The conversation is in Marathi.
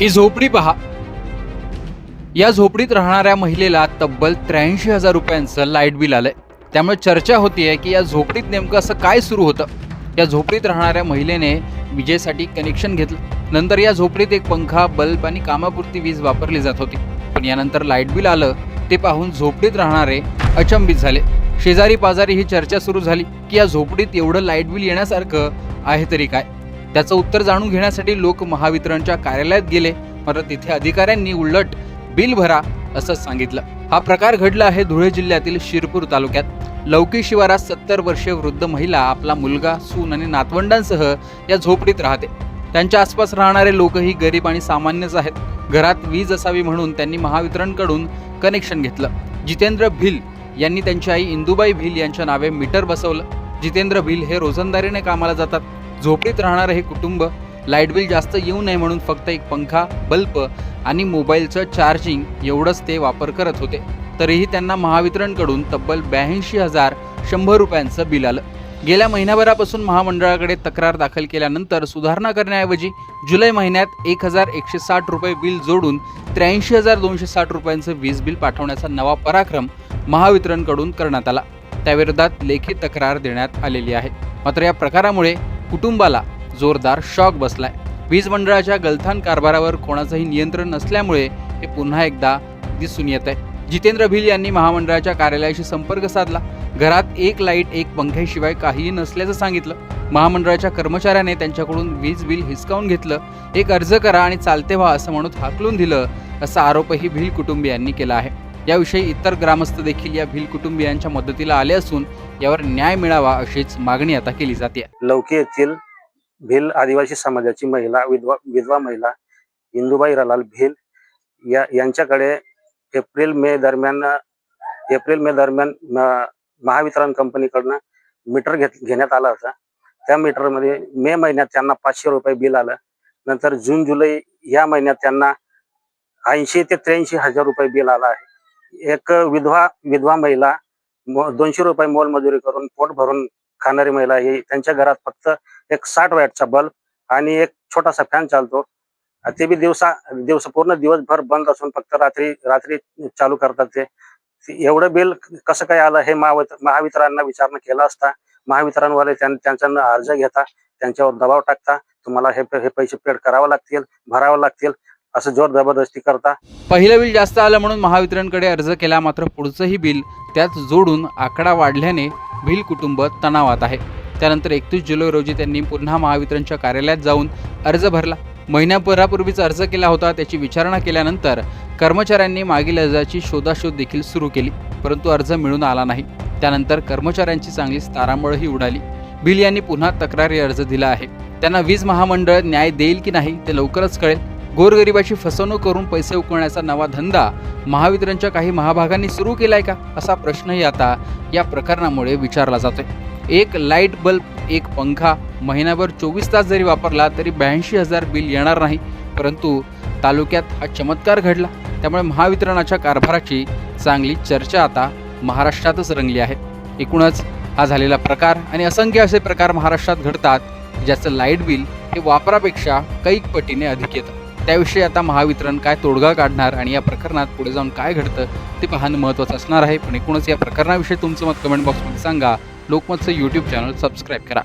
ही झोपडी पहा. या झोपडीत राहणाऱ्या महिलेला तब्बल त्र्याऐंशी हजार रुपयांचं लाइट बिल आलंय. त्यामुळे चर्चा होतीये की या झोपडीत नेमकं असं काय सुरू होतं? या झोपडीत राहणाऱ्या महिलेने विजेसाठी कनेक्शन घेतलं. नंतर या झोपडीत एक पंखा बल्ब आणि कामापुरती वीज वापरली जात होती. पण यानंतर लाइट बिल आलं ते पाहून झोपडीत राहणारे अचंबित झाले. शेजारी पाजारी ही चर्चा सुरू झाली की या झोपडीत एवढं लाइट बिल येण्यासारखं आहे तरी काय? त्याचं उत्तर जाणून घेण्यासाठी लोक महावितरणच्या कार्यालयात गेले. मात्र तिथे अधिकाऱ्यांनी उलट बिल भरा असं सांगितलं. हा प्रकार घडला आहे धुळे जिल्ह्यातील शिरपूर तालुक्यात. लौकी शिवारात सत्तर वर्षे वृद्ध महिला आपला मुलगा सून आणि नातवंडांसह या झोपडीत राहते. त्यांच्या आसपास राहणारे लोकही गरीब आणि सामान्यच आहेत. घरात वीज असावी म्हणून त्यांनी महावितरणकडून कनेक्शन घेतलं. जितेंद्र भिल यांनी त्यांची आई इंदुबाई भिल यांच्या नावे मीटर बसवलं. जितेंद्र भिल हे रोजंदारीने कामाला जातात. झोपडीत राहणारं हे कुटुंब लाइट बिल जास्त येऊ नये म्हणून फक्त एक पंखा बल्ब आणि मोबाईलचं चार्जिंग एवढंच ते वापर करत होते. तरीही त्यांना महावितरणकडून तब्बल ब्याऐंशी हजार शंभर रुपयांचं बिल आलं. गेल्या महिन्याभरापासून महामंडळाकडे तक्रार दाखल केल्यानंतर सुधारणा करण्याऐवजी जुलै महिन्यात एक हजार एकशे साठ रुपये बिल जोडून त्र्याऐंशी हजार दोनशे साठ रुपयांचं वीज बिल पाठवण्याचा नवा पराक्रम महावितरणकडून करण्यात आला. त्याविरोधात लेखी तक्रार देण्यात आलेली आहे. मात्र या प्रकारामुळे कुटुंबाला जोरदार शॉक बसलाय. वीज मंडळाच्या गलथान कारभारावर कोणाचंही नियंत्रण नसल्यामुळे हे पुन्हा एकदा दिसून येत आहे. जितेंद्र भिल यांनी महामंडळाच्या कार्यालयाशी संपर्क साधला. घरात एक लाइट एक पंख्याशिवाय काहीही नसल्याचं सांगितलं. महामंडळाच्या कर्मचाऱ्याने त्यांच्याकडून वीज बिल हिसकावून घेतलं. एक अर्ज करा आणि चालते व्हा असं म्हणून हाकलून दिलं असा आरोपही भिल कुटुंबियांनी केला आहे. याविषयी इतर ग्रामस्थ देखील या भिल कुटुंबियांच्या मदतीला आले असून यावर न्याय मिळावा अशीच मागणी आता केली जाते. लौकी येथील भिल आदिवासी समाजाची महिला विधवा विधवा महिला इंदुबाई रलाल भिल या यांच्याकडे एप्रिल मे दरम्यान एप्रिल मे दरम्यान महावितरण कंपनीकडनं मीटर घेत घेण्यात आला होता. त्या मीटरमध्ये मे महिन्यात त्यांना पाचशे रुपये बिल आलं. नंतर जून जुलै या महिन्यात त्यांना ऐंशी ते त्र्याऐंशी हजार रुपये बिल आलं आहे. एक विधवा विधवा महिला दोनशे रुपये मोलमजुरी करून पोट भरून खाणारी महिला ही त्यांच्या घरात फक्त एक साठ वॅटचा बल्ब आणि एक छोटासा फॅन चालतो. ते बी दिवसा दिवस पूर्ण दिवसभर बंद असून फक्त रात्री रात्री चालू करतात ते. एवढं बिल कसं काय आलं हे महावित महावितरांना विचारणा केला असता महावितरणवाले त्यांचा अर्ज घेता त्यांच्यावर दबाव टाकता तुम्हाला हे हे पैसे पेड करावं लागतील भरावं लागतील असं जोर जबरदस्ती करता? पहिलं बिल जास्त आलं म्हणून महावितरणकडे अर्ज केला मात्र पुढचंही बिल त्यात जोडून आकडा वाढल्याने भिल कुटुंब तणावात आहे. त्यानंतर एकतीस जुलै रोजी त्यांनी पुन्हा महावितरणच्या कार्यालयात जाऊन अर्ज भरला. महिन्याभरापूर्वीच अर्ज केला होता त्याची विचारणा केल्यानंतर कर्मचाऱ्यांनी मागील अर्जाची शोधाशोध देखील सुरू केली परंतु अर्ज मिळून आला नाही. त्यानंतर कर्मचाऱ्यांची चांगलीच तारांबळही उडाली. बिल यांनी पुन्हा तक्रारी अर्ज दिला आहे. त्यांना वीज महामंडळ न्याय देईल की नाही ते लवकरच कळेल. गोरगरिबाची फसवणूक करून पैसे उकळण्याचा नवा धंदा महावितरणच्या काही महाभागांनी सुरू केलाय का? असा प्रश्नही आता या प्रकरणामुळे विचारला जातोय. एक लाइट बल्ब एक पंखा महिनाभर चोवीस तास जरी वापरला तरी ब्याऐंशी हजार बिल येणार नाही. परंतु तालुक्यात हा चमत्कार घडला. त्यामुळे महावितरणाच्या कारभाराची चांगली चर्चा आता महाराष्ट्रातच रंगली आहे. एकूणच हा झालेला प्रकार आणि असंख्य असे प्रकार महाराष्ट्रात घडतात ज्याचं लाइट बिल हे वापरापेक्षा कैक पटीने अधिक येतं. त्याविषयी आता महावितरण काय तोडगा काढणार आणि या प्रकरणात पुढे जाऊन काय घडतं ते पाहणं महत्त्वाचं असणार आहे. पण एकूणच या प्रकरणाविषयी तुमचं मत कमेंट बॉक्समध्ये सांगा. लोकमतचं यूट्यूब चॅनल सबस्क्राईब करा.